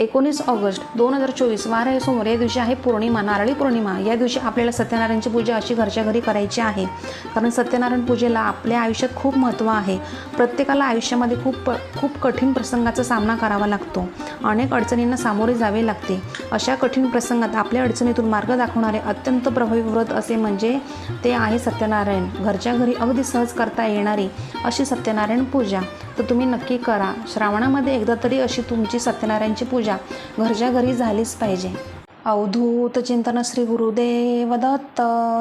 एकोणीस ऑगस्ट दोन हजार चोवीस वार आहे समोर या दिवशी आहे पौर्णिमा नारळी पौर्णिमा. या दिवशी आपल्याला सत्यनारायणची पूजा अशी घरच्या घरी करायची आहे. कारण सत्यनारायण पूजेला आपल्या आयुष्यात खूप महत्त्व आहे. प्रत्येकाला आयुष्यामध्ये खूप खूप कठीण प्रसंगाचा सामना करावा लागतो. अनेक अडचणींना सामोरे जावे लागते. अशा कठीण प्रसंगात आपल्या अडचणीतून मार्ग दाखवणारे अत्यंत प्रभावी व्रत असे म्हणजे ते आहे सत्यनारायण. घरच्या घरी अगदी सहज करता येणारी अशी सत्यनारायण पूजा. तर तुम्ही नक्की करा. श्रावणामध्ये एकदा तरी अशी तुमची सत्यनारायणची पूजा घरच्या घरी झालीच पाहिजे. अवधूत चिंतन श्री गुरुदेव दत्त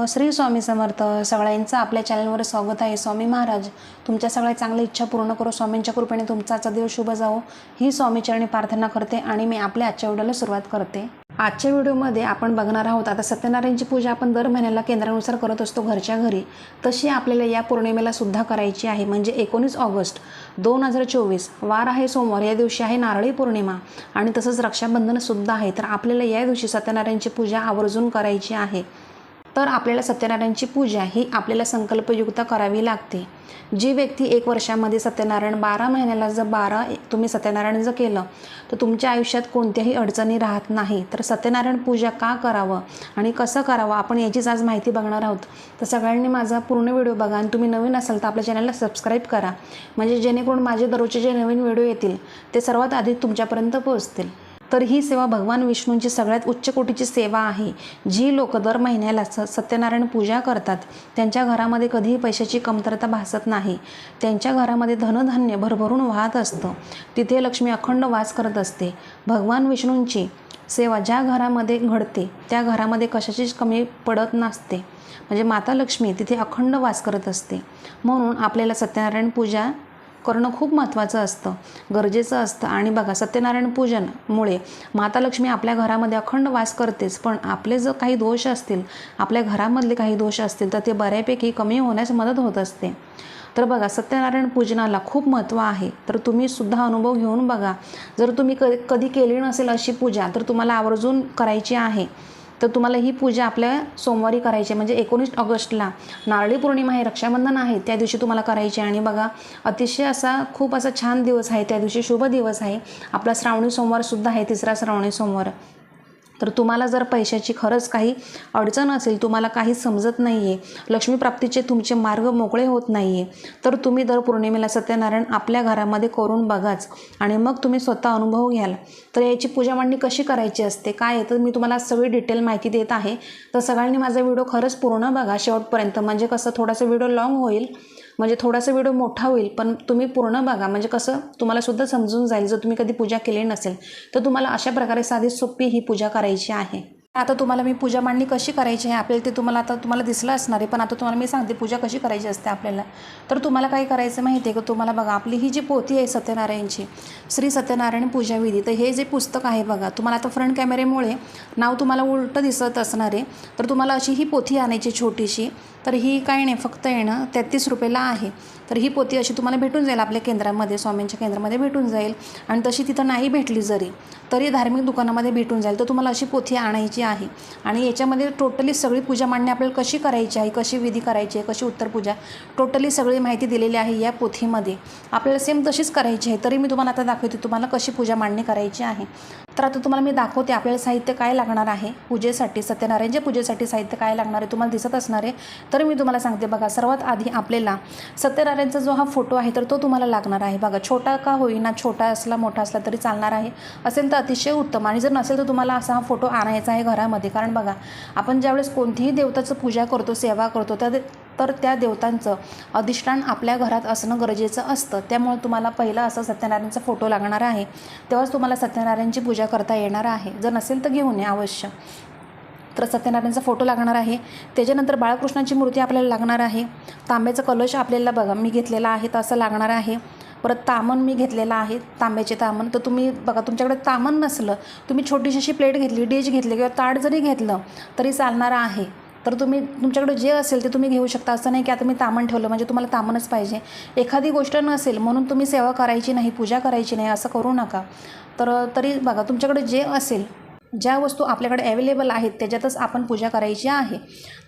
श्री स्वामी समर्थ सगळ्यांचं आपल्या चॅनलवर स्वागत आहे. स्वामी महाराज तुमच्या सगळ्या चांगल्या इच्छा पूर्ण करू. स्वामींच्या कृपेने तुमचा आजचा दिवस शुभ जावो. ही स्वामीचरणी प्रार्थना करते आणि मी आपल्या आजच्या व्हिडिओला सुरुवात करते. आजच्या व्हिडिओमध्ये आपण बघणार आहोत आता सत्यनारायणची पूजा आपण दर महिन्याला केंद्रानुसार करत असतो घरच्या घरी. तशी आपल्याला या पौर्णिमेला सुद्धा करायची आहे म्हणजे एकोणीस ऑगस्ट. दोन हजार चोवीस वार आहे सोमवार या दिवशी आहे नारळी पौर्णिमा. आणि तसंच रक्षाबंधनसुद्धा आहे. तर आपल्याला या दिवशी सत्यनारायणची पूजा आवर्जून करायची आहे. तर आपल्याला सत्यनारायणची पूजा ही आपल्याला संकल्पयुक्त करावी लागते. जी व्यक्ती एक वर्षामध्ये सत्यनारायण बारा महिन्याला जर बारा तुम्ही सत्यनारायण जर केलं तर तुमच्या आयुष्यात कोणत्याही अडचणी राहत नाही. तर सत्यनारायण पूजा का करावं आणि कसं करावं आपण याचीच आज माहिती बघणार आहोत. तर सगळ्यांनी माझा पूर्ण व्हिडिओ बघा आणि तुम्ही नवीन असाल तर आपल्या चॅनलला सबस्क्राईब करा. म्हणजे जेणेकरून माझे दररोजचे जे नवीन व्हिडिओ येतील ते सर्वात आधी तुमच्यापर्यंत पोहोचतील. तर ही सेवा भगवान विष्णूंची सगळ्यात उच्च कोटीची सेवा आहे. जी लोक दर महिन्याला स सत्यनारायण पूजा करतात त्यांच्या घरामध्ये कधीही पैशाची कमतरता भासत नाही. त्यांच्या घरामध्ये धनधान्य भरभरून वाहत असतं. तिथे लक्ष्मी अखंड वास करत असते. भगवान विष्णूंची सेवा ज्या घरामध्ये घडते त्या घरामध्ये कशाचीच कमी पडत नसते. म्हणजे माता लक्ष्मी तिथे अखंड वास करत असते. म्हणून आपल्याला सत्यनारायण पूजा करणं खूप महत्त्वाचं असतं गरजेचं असतं. आणि बघा सत्यनारायण पूजनमुळे माता लक्ष्मी आपल्या घरामध्ये अखंड वास करतेच पण आपले जर काही दोष असतील आपल्या घरामधले काही दोष असतील तर ते बऱ्यापैकी कमी होण्यास मदत होत असते. तर बघा सत्यनारायण पूजनाला खूप महत्त्व आहे. तर तुम्ही सुद्धा अनुभव घेऊन बघा. जर तुम्ही क कधी केली नसेल अशी पूजा तर तुम्हाला आवर्जून करायची आहे. तर तुम्हाला ही पूजा आपल्या सोमवारी करायची आहे. म्हणजे एकोणीस ऑगस्टला नारळी पौर्णिमा आहे रक्षाबंधन आहे त्या दिवशी तुम्हाला करायची आहे. आणि बघा अतिशय असा खूप असा छान दिवस आहे त्या दिवशी शुभ दिवस आहे. आपला श्रावणी सोमवारसुद्धा आहे तिसरा श्रावणी सोमवार. तर तुम्हाला जर पैशाची खरंच काही अडचण असेल तुम्हाला काही समजत नाही आहे लक्ष्मीप्राप्तीचे तुमचे मार्ग मोकळे होत नाही आहे तर तुम्ही दर पौर्णिमेला सत्यनारायण आपल्या घरामध्ये करून बघाच आणि मग तुम्ही स्वतः अनुभव घ्याल. तर याची पूजा मांडणी कशी करायची असते? काय आहे? तर मी तुम्हाला सगळी डिटेल माहिती देत आहे. तर सगळ्यांनी माझा व्हिडिओ खरंच पूर्ण बघा शेवटपर्यंत. म्हणजे कसं थोडासा व्हिडिओ लॉंग होईल. म्हणजे थोडासा व्हिडिओ मोठा होईल पण तुम्ही पूर्ण बघा. म्हणजे कसं तुम्हाला सुद्धा समजून जाईल जर तुम्ही कधी पूजा केली नसेल तर तुम्हाला अशा प्रकारे साधी सोपी ही पूजा करायची आहे. आता तुम्हाला मी पूजा मांडणी कशी करायची आहे आपल्याला ते तुम्हाला आता तुम्हाला दिसलं असणार आहे पण आता तुम्हाला मी सांगते पूजा कशी करायची असते आपल्याला. तर तुम्हाला काय करायचं माहिती आहे का? तुम्हाला बघा आपली ही जी पोथी आहे सत्यनारायणची श्री सत्यनारायण पूजाविधी तर हे जे पुस्तक आहे बघा तुम्हाला आता फ्रंट कॅमेरेमुळे नाव तुम्हाला उलटं दिसत असणार आहे तर तुम्हाला अशी ही पोथी आणायची छोटीशी. तर ही काही नाही फक्त येणं तेहतीस रुपयाला आहे. तर ही पोथी अशी तुम्हाला भेटून जाईल आपल्या केंद्रामध्ये स्वामींच्या केंद्रामध्ये भेटून जाईल. आणि तशी तिथं नाही भेटली जरी तरी धार्मिक दुकानामध्ये भेटून जाईल. तर तुम्हाला अशी पोथी आणायची आहे. आणि याच्यामध्ये टोटली सगळी पूजा मांडणी आपल्याला कशी करायची आहे कशी विधी करायची आहे कशी उत्तर पूजा टोटली सगळी माहिती दिलेली आहे या पोथीमध्ये. आपल्याला सेम तशीच करायची आहे. तरी मी तुम्हाला आता दाखवते तुम्हाला कशी पूजा मांडणी करायची आहे. तर आता तुम्हाला मी दाखवते आपल्याला साहित्य काय लागणार आहे. पूजेसाठी सत्यनारायणच्या पूजेसाठी साहित्य काय लागणार आहे तुम्हाला दिसत असणार आहे. तर मी तुम्हाला सांगते बघा सर्वात आधी आपल्याला सत्यनारायणचा जो हा फोटो आहे तर तो तुम्हाला लागणार आहे. बघा छोटा का होईना छोटा असला मोठा असला तरी चालणार आहे. असेल तर अतिशय उत्तम आणि जर नसेल तर तुम्हाला असा हा फोटो आणायचा आहे घरामध्ये. कारण बघा आपण ज्यावेळेस कोणतीही देवताचं पूजा करतो सेवा करतो त्या तर त्या देवतांचं अधिष्ठान आपल्या घरात असणं गरजेचं असतं. त्यामुळे तुम्हाला पहिला असं सत्यनारायणचा फोटो लागणार आहे. तेव्हाच तुम्हाला सत्यनारायणची पूजा करता येणार आहे. जर नसेल तर घेऊन या अवश्य. तर सत्यनारायणचा फोटो लागणार आहे. त्याच्यानंतर बाळकृष्णाची मूर्ती आपल्याला लागणार आहे. तांब्याचा कलश आपल्याला बघा मी घेतलेला आहे तर असं लागणार आहे. परत तामण मी घेतलेलं आहे तांब्याचे तामण. तर तुम्ही बघा तुमच्याकडे तामण नसलं तुम्ही छोटीशी अशी प्लेट घेतली डिश घेतली किंवा ताट जरी घेतलं तरी चालणार आहे. तर तुम्ही तुमच्याकडे जे असेल ते तुम्ही घेऊ शकता. असं नाही की आता मी तामण ठेवलं म्हणजे तुम्हाला तामणच पाहिजे. एखादी गोष्ट नसेल म्हणून तुम्ही सेवा करायची नाही पूजा करायची नाही असं करू नका. तर तरी बघा तुमच्याकडे जे असेल ज्या वस्तू आपल्याकडे अवेलेबल आहेत त्याच्यातच आपण पूजा करायची आहे.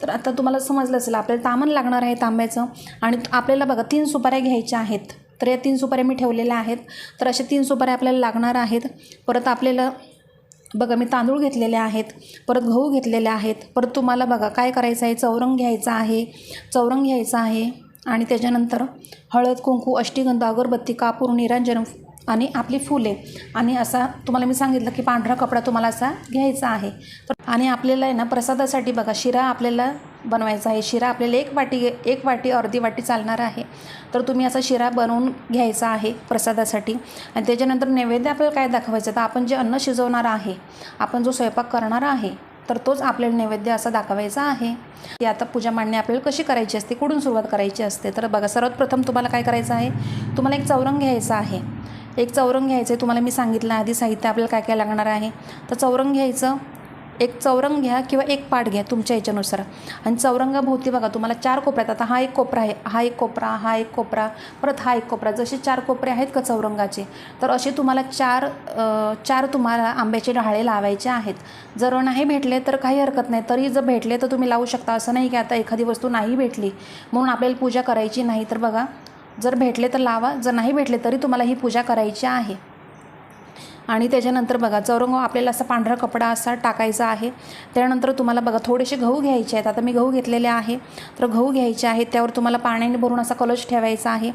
तर आता तुम्हाला समजलं असेल आपल्याला तामण लागणार आहे तांब्याचं. आणि आपल्याला बघा तीन सुपाऱ्या घ्यायच्या आहेत. तर या तीन सुपाऱ्या मी ठेवलेल्या आहेत. तर अशा तीन सुपाऱ्या आपल्याला लागणार आहेत. परत आपल्याला बघा मी तांदूळ घेतलेले आहेत परत गहू घेतलेले आहेत परत तुम्हाला बघा काय करायचं आहे? चौरंग घ्यायचा आहे चौरंग घ्यायचा आहे आणि त्याच्यानंतर हळद कुंकू अष्टीगंध अगरबत्ती कापूर निरांजन आणि आपली फुले. आणि असा तुम्हाला मी सांगितलं की पांढरा कपडा तुम्हाला असा घ्यायचा आहे. तर आणि आपल्याला आहे ना प्रसादासाठी बघा शिरा आपल्याला बनवायचा आहे. शिरा आपल्याला एक वाटी एक वाटी अर्धी वाटी चालणार आहे. तर तुम्ही असा शिरा बनवून घ्यायचा आहे प्रसादासाठी. आणि त्याच्यानंतर नैवेद्य आपल्याला काय दाखवायचं तर आपण जे अन्न शिजवणार आहे आपण जो स्वयंपाक करणार आहे तर तोच आपल्याला नैवेद्य असा दाखवायचा आहे. की आता पूजा मांडणी आपल्याला कशी करायची असते? कुठून सुरुवात करायची असते? तर बघा सर्वात प्रथम तुम्हाला काय करायचं आहे? तुम्हाला एक चौरंग घ्यायचा आहे. एक चौरंग घ्यायचं आहे. तुम्हाला मी सांगितलं आधी साहित्य आपल्याला काय काय लागणार आहे? तर चौरंग घ्यायचं. एक चौरंग घ्या किंवा एक पाट घ्या तुमच्या याच्यानुसार. आणि चौरंगाभोवती बघा तुम्हाला चार कोपऱ्यात आता हा एक कोपरा आहे हा एक कोपरा हा एक कोपरा परत हा एक कोपरा. जसे चार कोपरे आहेत का चौरंगाचे तर असे तुम्हाला चार चार तुम्हाला आंब्याचे डहाळे लावायचे आहेत. जर नाही भेटले तर काही हरकत नाही. तरी जर भेटले तर तुम्ही लावू शकता. असं नाही की आता एखादी वस्तू नाही भेटली म्हणून आपल्याला पूजा करायची नाही. तर बघा जर भेटले तर लावा. जर नाही भेटले तरी तुम्हाला ही पूजा करायची आहे. आणि त्याच्यानंतर बघा चौरंग आपल्याला असा पांढरा कपडा असा टाकायचा आहे. त्यानंतर तुम्हाला बघा थोडेसे गहू घ्यायचे आहेत. आता मी गहू घेतलेले आहे. तर गहू घ्यायचे आहेत. त्यावर तुम्हाला पाण्याने भरून असा कलश ठेवायचा आहे.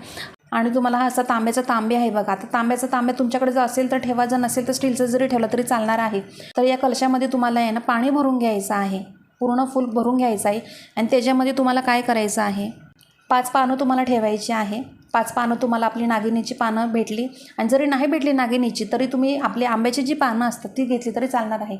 आणि तुम्हाला हा असा तांब्याचा तांबे आहे बघा. आता तांब्याचा तांबे तुमच्याकडे जर असेल तर ठेवा. जर नसेल तर स्टीलचं जरी ठेवलं तरी चालणार आहे. तर या कलशामध्ये तुम्हाला आहे ना पाणी भरून घ्यायचं आहे. पूर्ण फुल भरून घ्यायचं आहे. आणि त्याच्यामध्ये तुम्हाला काय करायचं आहे? पाच पानं तुम्हाला ठेवायची आहे. पाच पानं तुम्हाला आपली नागिनीची पानं भेटली. आणि जरी नाही भेटली नागिनीची तरी तुम्ही आपली आंब्याची जी पानं असतात ती घेतली तरी चालणार आहे.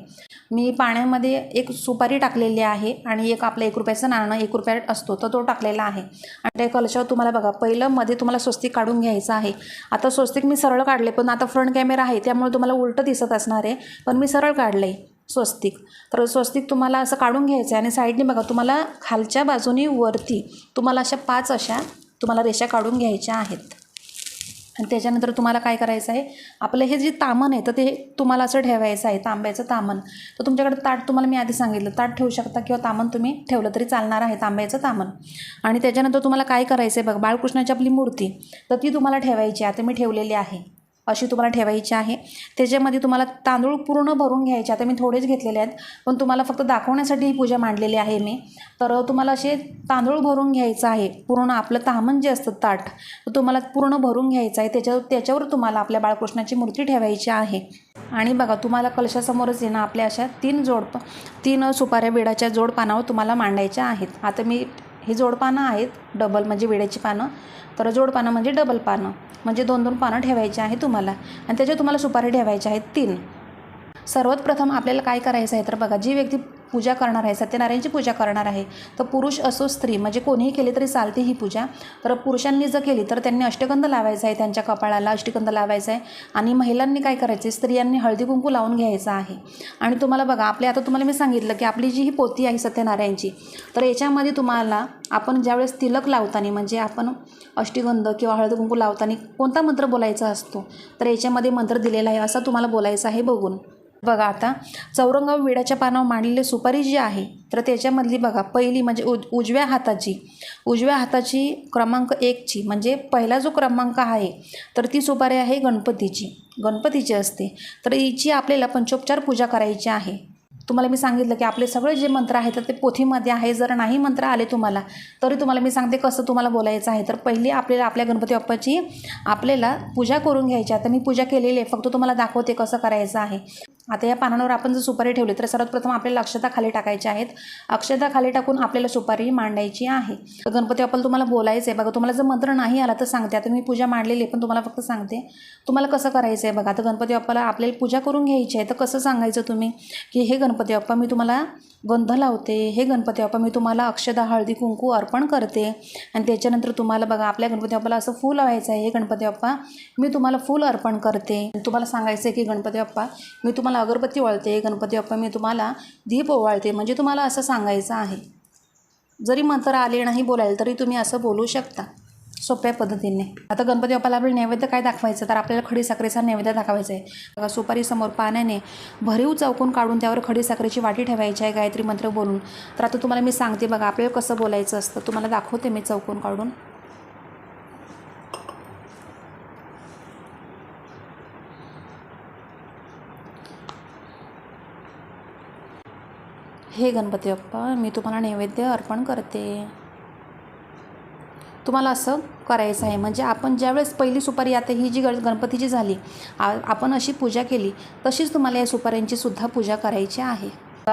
मी पाण्यामध्ये एक सुपारी टाकलेली आहे आणि एक आपलं एक रुपयाचं नाणं एक रुपया असतो तर तो टाकलेला आहे. आणि त्या कलशावर तुम्हाला बघा पहिलं मध्ये तुम्हाला स्वस्तिक काढून घ्यायचं आहे. आता स्वस्तिक मी सरळ काढले पण आता फ्रंट कॅमेरा आहे त्यामुळे तुम्हाला उलटं दिसत असणार आहे. पण मी सरळ काढलं आहे स्वस्तिक. तर स्वस्तिक तुम्हाला असं काढून घ्यायचं आहे आणि साईडने बघा तुम्हाला खालच्या बाजूनी वरती तुम्हाला अशा पाच अशा तुम्हाला रेषा काढून घ्यायच्या आहेत. आणि त्याच्यानंतर तुम्हाला काय करायचं आहे? आपलं हे जे तामण आहे तर ते तुम्हाला असं ठेवायचं आहे तांब्याचं तामण. तर तुमच्याकडे ताट तुम्हाला मी आधी सांगितलं. ताट ठेवू शकता किंवा तामण तुम्ही ठेवलं तरी चालणार आहे तांब्याचं तामण. आणि त्याच्यानंतर तुम्हाला काय करायचं आहे बघ बाळकृष्णाची आपली मूर्ती तर ती तुम्हाला ठेवायची आहे आता मी ठेवलेली आहे. अशी तुम्हाला ठेवायची आहे. त्याच्यामध्ये तुम्हाला तांदूळ पूर्ण भरून घ्यायचे. आता मी थोडेच घेतलेले आहेत पण तुम्हाला फक्त दाखवण्यासाठी ही पूजा मांडलेली आहे मी. तर तुम्हाला असे तांदूळ भरून घ्यायचं आहे. पूर्ण आपलं तामण जे असतं ताट तुम्हाला पूर्ण भरून घ्यायचं आहे. त्याच्या त्याच्यावर तुम्हाला आपल्या बाळकृष्णाची मूर्ती ठेवायची आहे. आणि बघा तुम्हाला कलशासमोरच आहे ना आपल्या अशा तीन जोड तीन सुपाऱ्या बेडाच्या जोड पानावर तुम्हाला मांडायच्या आहेत. आता मी ही जोडपानं आहेत डबल म्हणजे विड्याची पानं. तर जोड पानं म्हणजे डबल पानं. म्हणजे दोन दोन पानं ठेवायची आहे तुम्हाला. आणि त्याच्यात तुम्हाला सुपारी ठेवायच्या आहेत तीन. सर्वात प्रथम आपल्याला काय करायचं आहे तर बघा जी व्यक्ती पूजा करणार आहे सत्यनारायणची पूजा करणार आहे. तर पुरुष असो स्त्री म्हणजे कोणीही केली तरी चालते ही पूजा. तर पुरुषांनी जर केली तर त्यांनी अष्टगंध लावायचा आहे त्यांच्या कपाळाला अष्टगंध लावायचा आहे. आणि महिलांनी काय करायचं स्त्रियांनी हळदी कुंकू लावून घ्यायचा आहे. आणि तुम्हाला बघा आपले आता तुम्हाला मी सांगितलं की आपली जी ही पोती आहे सत्यनारायणची तर याच्यामध्ये तुम्हाला आपण ज्यावेळेस तिलक लावताना म्हणजे आपण अष्टगंध किंवा हळद कुंकू लावताना कोणता मंत्र बोलायचा असतो तर याच्यामध्ये मंत्र दिलेला आहे असा तुम्हाला बोलायचा आहे बघून. बघा आता चौरंग विड्याच्या पानावर मांडलेली सुपारी जी आहे तर त्याच्यामधली बघा पहिली म्हणजे उज उजव्या हाताची. उजव्या हाताची क्रमांक एकची म्हणजे पहिला जो क्रमांक आहे तर ती सुपारी आहे गणपतीची. गणपतीची असते. तर हिची आपल्याला पंचोपचार पूजा करायची आहे. तुम्हाला मी सांगितलं की आपले सगळे जे मंत्र आहेत तर ते पोथीमध्ये आहे. जर नाही मंत्र आले तुम्हाला तरी तुम्हाला मी सांगते कसं तुम्हाला बोलायचं आहे. तर पहिली आपल्याला आपल्या गणपती बाप्पाची आपल्याला पूजा करून घ्यायची आता मी पूजा केलेली आहे फक्त तुम्हाला दाखवते कसं करायचं आहे. आता या पानांवर आपण जर सुपारी ठेवली तर सर्वात प्रथम आपल्याला अक्षता खाली टाकायच्या आहेत. अक्षता खाली टाकून आपल्याला सुपारी मांडायची आहे. तर गणपती बाप्पाला तुम्हाला बोलायचं आहे बघा तुम्हाला जर मंत्र नाही आला तर सांगते. आता मी पूजा मांडलेली आहे पण तुम्हाला फक्त सांगते. तुम्हाला कसं करायचं आहे बघा आता गणपती बाप्पाला आपल्याला पूजा करून घ्यायची आहे तर कसं सांगायचं तुम्ही? की हे गणपती बाप्पा मी तुम्हाला गंध लावते. हे गणपती बाप्पा मी तुम्हाला अक्षदा हळदी कुंकू अर्पण करते. आणि त्याच्यानंतर तुम्हाला बघा आपल्या गणपती बाप्पाला असं फूल लावायचं आहे. हे गणपती बाप्पा मी तुम्हाला फूल अर्पण करते. तुम्हाला सांगायचं आहे की गणपती बाप्पा मी तुम्हाला अगरबत्ती वाळते गणपती बाप्पा मी तुम्हाला दीप ओवाळते. म्हणजे तुम्हाला असं सांगायचं आहे. जरी मंत्र आले नाही बोलायला तरी तुम्ही असं बोलू शकता सोप्या पद्धतीने. आता गणपती बाप्पाला आपल्याला नैवेद्य काय दाखवायचं? तर आपल्याला खडी साखरेचा नैवेद्य दाखवायचा आहे. बघा सुपारीसमोर पाण्याने भरीव चौकून काढून त्यावर खडी साखरेची वाटी ठेवायची आहे गायत्री मंत्र बोलून. तर आता तुम्हाला मी सांगते बघा आपल्याला कसं बोलायचं असतं. तुम्हाला दाखवते मी चौकून काढून. हे गणपती बाप्पा मी तुम्हाला नैवेद्य अर्पण करते. तुम्हाला असं करायचं आहे. म्हणजे आपण ज्यावेळेस पहिली सुपारी आता ही जी गण गणपतीची झाली आपण अशी पूजा केली तशीच तुम्हाला या सुपाऱ्यांची सुद्धा पूजा करायची आहे.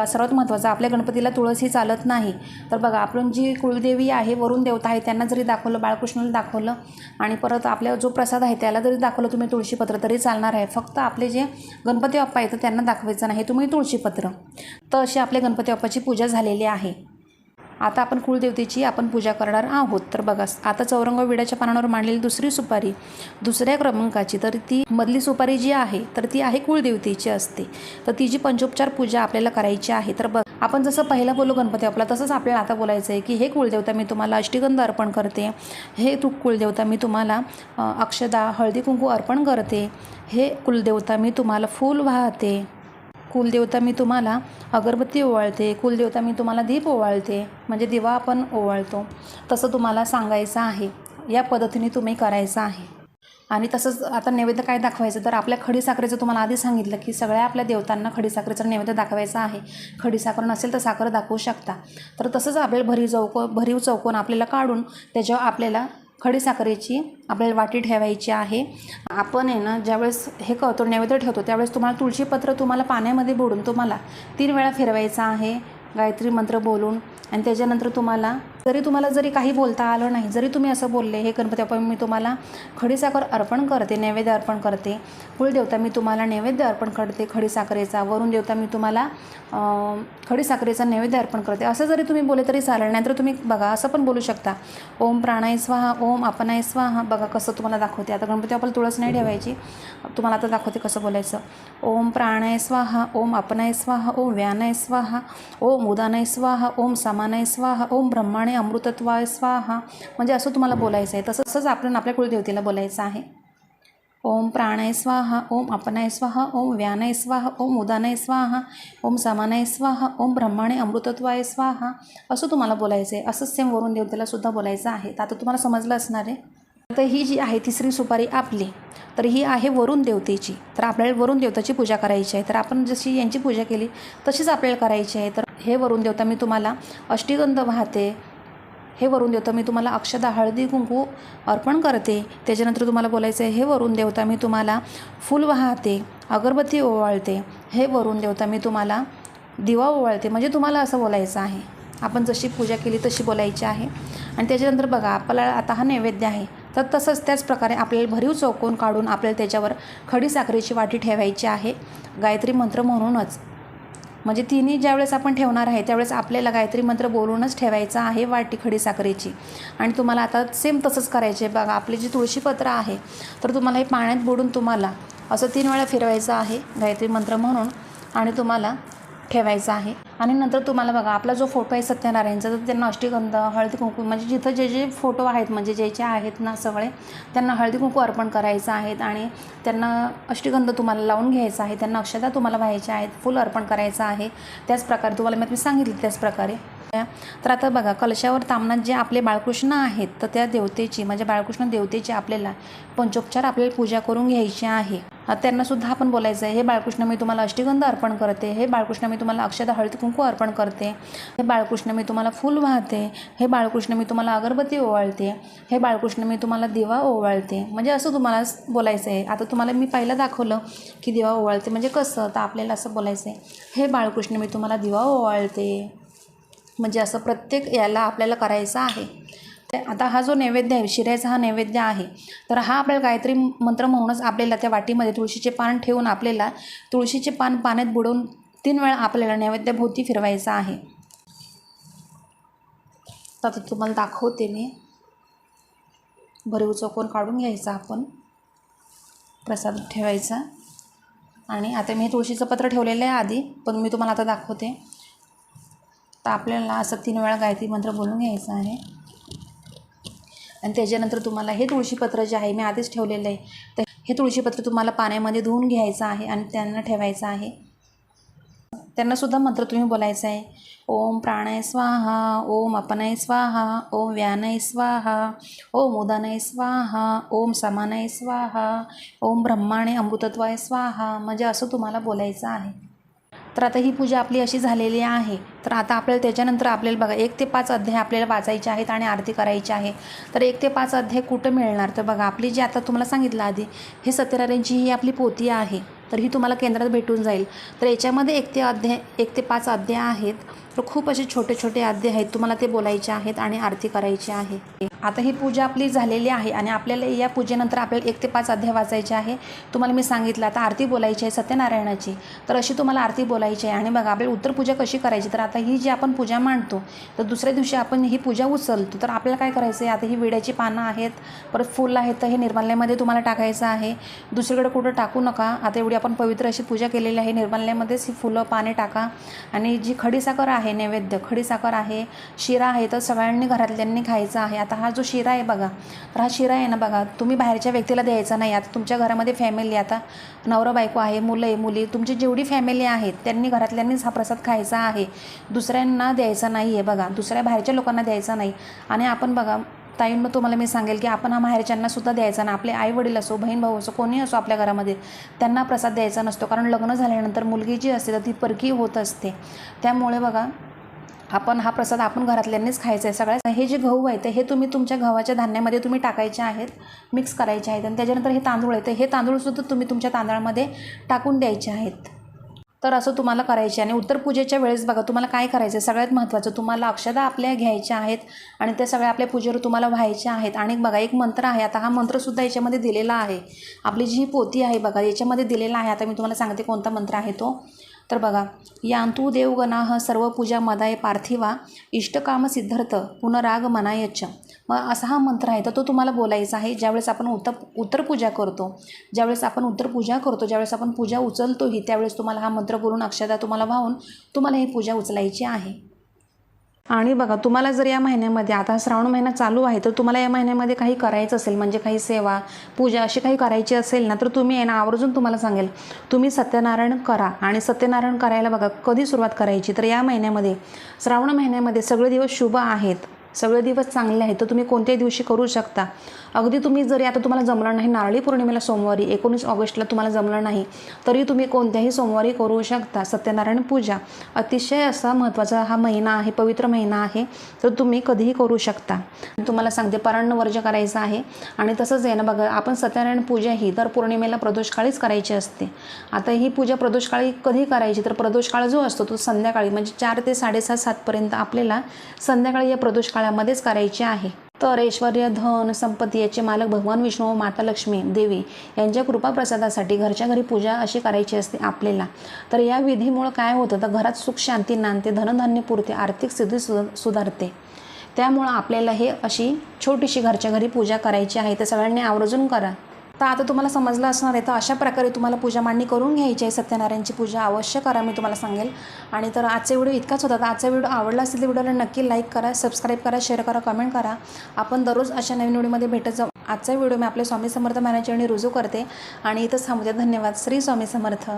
सर्वात महत्त्वाचं आपल्या गणपतीला तुळस ही चालत नाही. तर बघा आपण जी कुळदेवी आहे वरुण देवता आहे त्यांना जरी दाखवलं बाळकृष्णाला दाखवलं आणि परत आपल्या जो प्रसाद आहे त्याला जरी दाखवलं तुम्ही तुळशीपत्र तरी चालणार आहे. फक्त आपले जे गणपती बाप्पा आहेत त्यांना दाखवायचं नाही तुम्ही तुळशीपत्र तर अशी आपल्या गणपती बाप्पाची पूजा झालेली आहे. आता आपण कुळदेवतेची आपण पूजा करणार आहोत. तर बघा आता चौरंग विड्याच्या पानावर मांडलेली दुसरी सुपारी दुसऱ्या क्रमांकाची तर ती मधली सुपारी जी आहे तर ती आहे कुळदेवतेची असते. तर ती जी पंचोपचार पूजा आपल्याला करायची आहे तर बघ आपण जसं पहिलं बोलू गणपती आपला तसंच आपल्याला आता बोलायचं आहे की हे कुळदेवता मी तुम्हाला अष्टिगंध अर्पण करते. हे तू कुलदेवता मी तुम्हाला अक्षदा हळदी कुंकू अर्पण करते. हे कुलदेवता मी तुम्हाला फूल वाहते. कुलदेवता मी तुम्हाला अगरबत्ती ओवाळते कुलदेवता मी तुम्हाला दीप ओवाळते म्हणजे दिवा आपण ओवाळतो. तसं तुम्हाला सांगायचं आहे. या पद्धतीने तुम्ही करायचं आहे. आणि तसंच आता नैवेद्य काय दाखवायचं? तर आपल्या खडीसाखरेचं तुम्हाला आधी सांगितलं की सगळ्या आपल्या देवतांना खडीसाखरेचं नैवेद्य दाखवायचं आहे. खडीसाखर नसेल तर साखर दाखवू शकता. तर तसंच आपल्याला भरीव चौको भरीव चौकोन आपल्याला काढून त्याच्यावर आपल्याला खडीसाखरेची आपल्याला वाटी ठेवायची आहे. आपण आहे ना ज्यावेळेस हे करतो नैवेद्य ठेवतो त्यावेळेस तुम्हाला तुळशीपत्र तुम्हाला पाण्यामध्ये बुडून तुम्हाला तीन वेळा फिरवायचं आहे. गायत्री मंत्र बोलून आणि त्याच्यानंतर तुम्हाला जरी तुम्हाला जरी काही बोलता आलं नाही जरी तुम्ही असं बोलले हे गणपती बाप्पा मी तुम्हाला खडीसाखर अर्पण करते नैवेद्य अर्पण करते कुलदेवता मी तुम्हाला नैवेद्य अर्पण करते खडीसाखरेचा वरून देवता मी तुम्हाला खडीसाखरेचा नैवेद्य अर्पण करते. असं जरी तुम्ही बोले तरी चालेल नाहीतर तुम्ही बघा असं पण बोलू शकता. ओम प्राणाय स्वाहा ओम आपणाय स्वाहा. बघा कसं तुम्हाला दाखवते. आता गणपती बाप्पाला तुळस नाही ठेवायची. तुम्हाला आता दाखवते कसं बोलायचं. ओम प्राणाय स्वाहा ओम आपणाय स्वाहा ओम व्यानाय स्वाहा ओम उदानाय स्वाहा ओम समानाय स्वाहा ओम आणि अमृतत्वाय स्वाहा. म्हणजे असं तुम्हाला बोलायचं आहे. तसंच आपण आपल्या कुलदेवतेला बोलायचं आहे. ओम प्राणाय स्वाहा ओम अपनाय स्वाहा ओम व्यानाय स्वाहा ओम उदानाय स्वाहा ओम समानाय स्वाहा ओम ब्रह्माणे अमृतत्वाय स्वाहा. असं तुम्हाला बोलायचं आहे असंच सेम वरून देवतेला सुद्धा बोलायचं आहे. तर आता तुम्हाला समजलं असणार आहे. तर ही जी आहे तिसरी सुपारी आपली तर ही आहे वरुण देवतेची. तर आपल्याला वरुण देवताची पूजा करायची आहे. तर आपण जशी यांची पूजा केली तशीच आपल्याला करायची आहे. तर हे वरुण देवता मी तुम्हाला अष्टीगंध वाहते हे वरून देवता मी तुम्हाला अक्षदा हळदी कुंकू अर्पण करते. त्याच्यानंतर तुम्हाला बोलायचं आहे हे वरून देवता मी तुम्हाला फूल वाहते अगरबत्ती ओवाळते. हे वरून देवता मी तुम्हाला दिवा ओवाळते. म्हणजे तुम्हाला असं बोलायचं आहे. आपण जशी पूजा केली तशी बोलायची आहे. आणि त्याच्यानंतर बघा आपल्याला आता हा नैवेद्य आहे. तर तसंच त्याच प्रकारे आपल्याला भरीव चौकोन काढून आपल्याला त्याच्यावर खडी साखरेची वाटी ठेवायची आहे. गायत्री मंत्र म्हणूनच. म्हणजे तिन्ही ज्यावेळेस आपण ठेवणार आहे त्यावेळेस आपल्याला गायत्री मंत्र बोलूनच ठेवायचा आहे वाटी खडी साखरेची. आणि तुम्हाला आता सेम तसंच करायचे बघा आपली जी तुळशीपत्र आहे तर तुम्हाला हे पाण्यात बुडून तुम्हाला असं तीन वेळा फिरवायचं आहे गायत्री मंत्र म्हणून. आणि तुम्हाला ठेवायचं आहे. आणि नंतर तुम्हाला बघा आपला जो फोटो आहे सत्यनारायणचा तर त्यांना अष्टगंध हळदी कुंकू म्हणजे जिथं जे जे फोटो आहेत म्हणजे जे जे आहेत ना सगळे त्यांना हळदी कुंकू अर्पण करायचं आहेत आणि त्यांना अष्टगंध तुम्हाला लावून घ्यायचा आहे त्यांना अक्षता तुम्हाला व्हायच्या आहेत फुल अर्पण करायचं आहे. त्याच प्रकारे तुम्हाला मी सांगितलं त्याच प्रकारे. तर आता बघा कलशावर तामनात जे आपले बाळकृष्ण आहेत तर त्या देवतेची म्हणजे बाळकृष्ण देवतेची आपल्याला पंचोपचार आपल्याला पूजा करून घ्यायची आहे. त्यांना त्यांनासुद्धा आपण बोलायचं आहे हे बाळकृष्ण मी तुम्हाला अष्टगंध अर्पण करते. हे बाळकृष्ण मी तुम्हाला अक्षदा हळद कुंकू अर्पण करते. हे बाळकृष्ण मी तुम्हाला फूल वाहते. हे बाळकृष्ण मी तुम्हाला अगरबत्ती ओवाळते. हे बाळकृष्ण मी तुम्हाला दिवा ओवाळते. म्हणजे असं तुम्हाला बोलायचं आहे. आता तुम्हाला मी पहिलं दाखवलं की दिवा ओवाळते म्हणजे कसं? तर आपल्याला असं बोलायचं आहे हे बाळकृष्ण मी तुम्हाला दिवा ओवाळते. म्हणजे असं प्रत्येक याला आपल्याला करायचं आहे. ते आता हा जो नैवेद्य आहे शिरायचा हा नैवेद्य आहे तर हा आपल्याला गायत्री मंत्र म्हणूनच आपल्याला त्या वाटीमध्ये तुळशीचे पान ठेवून आपल्याला तुळशीचे पान पाण्यात बुडवून तीन वेळा आपल्याला नैवेद्यभोवती फिरवायचा आहे. तर आता तुम्हाला दाखवते मी. भरीव चौकोन काढून घ्यायचा आपण. प्रसाद ठेवायचा. आणि आता मी तुळशीचं पत्र ठेवलेलं आहे आधी पण मी तुम्हाला आता दाखवते. तर आपल्याला असं तीन वेळा गायत्री मंत्र बोलून घ्यायचं आहे. आणि त्याच्यानंतर तुम्हाला हे तुळशीपत्र जे आहे मी आधीच ठेवलेलं आहे. तर हे तुळशीपत्र तुम्हाला पाण्यामध्ये धुवून घ्यायचं आहे आणि त्यांना ठेवायचं आहे. त्यांनासुद्धा मंत्र तुम्ही बोलायचं आहे. ओम प्राणाय स्वाहा ओम अपनाय स्वाहा ओम व्यानय स्वाहा ओम उदानय स्वाहा ओम समानय स्वाहा ओम ब्रह्माणे अमृतत्वाय स्वाहा म्हणजे असं तुम्हाला बोलायचं आहे. तर आता ही पूजा आपली अशी झालेली आहे. तर आता आपल्याला त्याच्यानंतर आपल्याला बघा एक ते पाच अध्याय आपल्याला वाचायचे आहेत आणि आरती करायची आहे. तर एक ते पाच अध्याय कुठं मिळणार? तर बघा आपली जी आता तुम्हाला सांगितलं आधी हे सत्यनारायणची ही आपली पोती आहे. तर ही तुम्हाला केंद्रात भेटून जाईल. तर याच्यामध्ये एक ते अध्याय एक ते पाच अध्याय आहेत. तर खूप असे छोटे छोटे अध्याय आहेत. तुम्हाला ते बोलायचे आहेत आणि आरती करायची आहे. आता ही पूजा आपली झालेली आहे आणि आपल्याला या पूजेनंतर आपल्याला एक ते पाच अध्याय वाचायचे आहे. तुम्हाला मी सांगितलं आता आरती बोलायची आहे सत्यनारायणाची. तर अशी तुम्हाला आरती बोलायची आहे आणि बघा आपल्याला उत्तर पूजा कशी करायची? तर आता ही जी आपण पूजा मांडतो तर दुसऱ्या दिवशी आपण ही पूजा उचलतो. तर आपल्याला काय करायचं आहे आता ही विड्याची पानं आहेत परत फुल आहेत तर हे निर्माल्यामध्ये तुम्हाला टाकायचं आहे. दुसरीकडे कुठं टाकू नका. आता एवढी आपण पवित्र अशी पूजा केलेली आहे. निर्माल्यामध्येच ही फुलं पाने टाका. आणि जी खडीसाखर आहे नैवेद्य खडीसाखर आहे शिरा आहे तर सगळ्यांनी घरातल्यांनी खायचा आहे. आता हा जो शिरा आहे बघा तर हा शिरा आहे ना बघा तुम्ही बाहेरच्या व्यक्तीला द्यायचा नाही. आता तुमच्या घरामध्ये फॅमिली आता नवरा बायको आहे मुलं आहे मुली तुमची जेवढी फॅमिली आहेत त्यांनी घरातल्यांनीच हा प्रसाद खायचा आहे. दुसऱ्यांना द्यायचा नाही आहे बघा. दुसऱ्या बाहेरच्या लोकांना द्यायचा नाही. आणि आपण बघा ताईंनो तुम्हाला मी सांगेल की आपण हा माहेरच्यांना सुद्धा द्यायचा ना. आपले आई वडील असो बहीण भाऊ असो कोणी असो आपल्या घरामध्ये त्यांना प्रसाद द्यायचा नसतो. कारण लग्न झाल्यानंतर मुलगी जी असते तर ती परकी होत असते. त्यामुळे बघा आपण हा प्रसाद आपण घरातल्यांनीच खायचा आहे. सगळ्या हे जे गहू आहे ते हे तुम्ही तुमच्या गव्हाच्या धान्यामध्ये तुम्ही टाकायचे आहेत मिक्स करायचे आहेत. आणि त्याच्यानंतर हे तांदूळ आहे ते हे तांदूळसुद्धा तुम्ही तुमच्या तांदळामध्ये टाकून द्यायचे आहेत. तर असं तुम्हाला करायचे आणि उत्तर पूजेच्या वेळेस बघा तुम्हाला काय करायचं आहे सगळ्यात महत्त्वाचं तुम्हाला अक्षदा आपल्या घ्यायच्या आहेत आणि त्या सगळ्या आपल्या पूजेवर तुम्हाला व्हायच्या आहेत. आणि बघा एक मंत्र आहे आता हा मंत्रसुद्धा याच्यामध्ये दिलेला आहे. आपली जी ही पोती आहे बघा याच्यामध्ये दिलेला आहे. आता मी तुम्हाला सांगते कोणता मंत्र आहे तो. तर बघा यांतू देवगणाह सर्व पूजा मदाय पार्थिवा इष्टकाम सिद्धार्थ पुनराग मनायच मग असा हा मंत्र आहे. तर तो तुम्हाला बोलायचा आहे. ज्यावेळेस आपण उत्तर उत्तर पूजा करतो ज्यावेळेस आपण उत्तर पूजा करतो ज्यावेळेस आपण पूजा उचलतोही त्यावेळेस तुम्हाला हा मंत्र बोलून अक्षदा तुम्हाला वाहून तुम्हाला ही पूजा उचलायची आहे. आणि बघा तुम्हाला जर या महिन्यामध्ये आता श्रावण महिना चालू आहे तर तुम्हाला या महिन्यामध्ये काही करायचं असेल म्हणजे काही सेवा पूजा अशी काही करायची असेल ना तर तुम्ही आहे ना आवर्जून तुम्हाला सांगेल तुम्ही सत्यनारायण करा. आणि सत्यनारायण करायला बघा कधी सुरुवात करायची? तर या महिन्यामध्ये श्रावण महिन्यामध्ये सगळे दिवस शुभ आहेत. सगळे दिवस चांगले आहेत तर तुम्ही कोणत्याही दिवशी करू शकता. अगदी तुम्ही जरी आता तुम्हाला जमलं नाही नारळी पौर्णिमेला सोमवारी एकोणीस ऑगस्टला तुम्हाला जमलं नाही तरी तुम्ही कोणत्याही सोमवारी करू शकता. सत्यनारायण पूजा अतिशय असा महत्त्वाचा हा महिना आहे पवित्र महिना आहे तर तुम्ही कधीही करू शकता. तुम्हाला सांगते परान्न वर्ज करायचं आहे. आणि तसंच आहे ना बघा आपण सत्यनारायण पूजा ही तर पौर्णिमेला प्रदोषकाळीच करायची असते. आता ही पूजा प्रदोषकाळी कधी करायची? तर प्रदोषकाळ जो असतो तो संध्याकाळी म्हणजे चार ते साडेसात सातपर्यंत आपल्याला संध्याकाळी या काळामध्येच करायचे आहे. तर ऐश्वर धन संपत्ती याचे मालक भगवान विष्णू व माता लक्ष्मी देवी यांच्या कृपाप्रसादासाठी घरच्या घरी पूजा अशी करायची असते आपल्याला. तर या विधीमुळं काय होतं? तर घरात सुख शांती नांदते धनधान्य पुरते आर्थिक स्थिती सु सुधारते. त्यामुळं आपल्याला हे अशी छोटीशी घरच्या घरी पूजा करायची आहे. तर सगळ्यांनी आवर्जून करा. तर आता तुम्हाला समजलं असणार आहे तर अशा प्रकारे तुम्हाला पूजा मांडणी करून घ्यायची आहे सत्यनारायणची पूजा अवश्य करा मी तुम्हाला सांगेल. आणि तर आजचा व्हिडिओ इतकाच होता तर आजचा व्हिडिओ आवडला असेल तर व्हिडिओला नक्की लाईक करा सबस्क्राईब करा शेअर करा कमेंट करा. आपण दररोज अशा नवीन व्हिडिओमध्ये भेटत जाऊ. आजचा व्हिडिओ मी आपले स्वामी समर्थ महाराजांनी रुजू करते. आणि इथंच थांबूया. धन्यवाद. श्री स्वामी समर्थ.